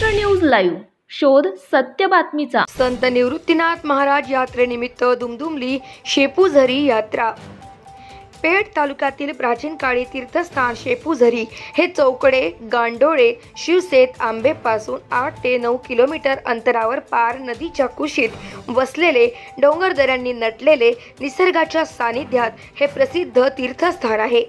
Live. शोध सत्य बातमीचा. संत निवृत्तीनाथ महाराज यात्रेनिमित्त दुमदुमली शेपूझरी यात्रा. पेठ तालुक्यातील प्राचीन काळी तीर्थस्थान शेपूझरी हे चौकडे गांडोळे शिवसेत आंबेपासून आठ ते नऊ किलोमीटर अंतरावर पार नदीच्या कुशीत वसलेले डोंगरदऱ्यांनी नटलेले निसर्गाच्या सानिध्यात हे प्रसिद्ध तीर्थस्थान आहे.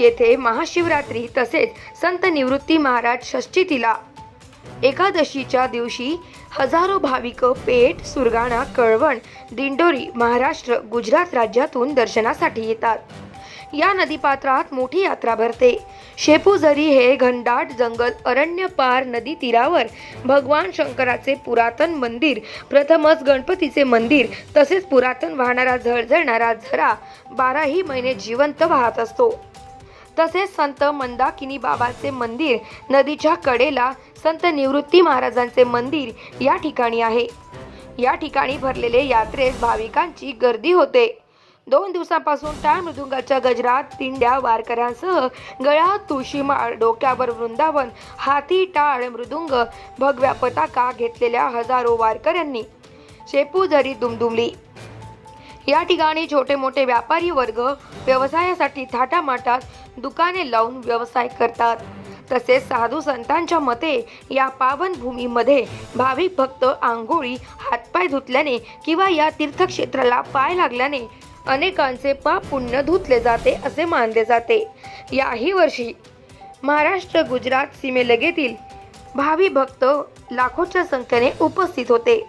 येथे महाशिवरात्री तसेच संत निवृत्ती महाराज षष्ठीतीला एकादशीच्या दिवशी हजारो भाविक पेठ सुरगाणा कळवण दिंडोरी महाराष्ट्र गुजरात राज्यातून दर्शनासाठी येतात. या नदीपात्रात मोठी यात्रा भरते. शेपूझरी हे घनदाट जंगल अरण्य पार नदी तीरावर भगवान शंकराचे पुरातन मंदिर प्रथमच गणपतीचे मंदिर तसेच पुरातन वाहणारा झळझळणारा झरा बाराही महिने जिवंत वाहत असतो. तसेच संत मंदाकिनी बाबाचे मंदिर नदीच्या कडेला संत निवृत्ती महाराजांचे मंदिर या ठिकाणी आहे. या ठिकाणी भरलेले यात्रेस भाविकांची गर्दी होते. दोन दिवसांपासून टाळ मृदुंगाच्या गजरात तिंड्या वारकऱ्यांसह गळ्यात तुळशीमाळ डोक्यावर वृंदावन हाती टाळ मृदुंग भगव्या पताका घेतलेल्या हजारो वारकऱ्यांनी शेपूझरी दुमदुमली. या ठिकाणी छोटे मोठे व्यापारी वर्ग व्यवसायासाठी थाटामाटात दुकाने लावून व्यवसाय करतात. तसेच साधू संतांच्या मते या पावनभूमीमध्ये भाविक भक्त आंघोळी हातपाय धुतल्याने किंवा या तीर्थक्षेत्राला पाय लागल्याने अनेकांचे पाप पुण्य धुतले जाते असे मानले जाते. याही वर्षी महाराष्ट्र गुजरात सीमेलगेतील भावी भक्त लाखोच्या संख्येने उपस्थित होते.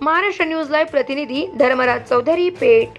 महाराष्ट्र न्यूज लाईव्ह प्रतिनिधी धर्मराज चौधरी पेठ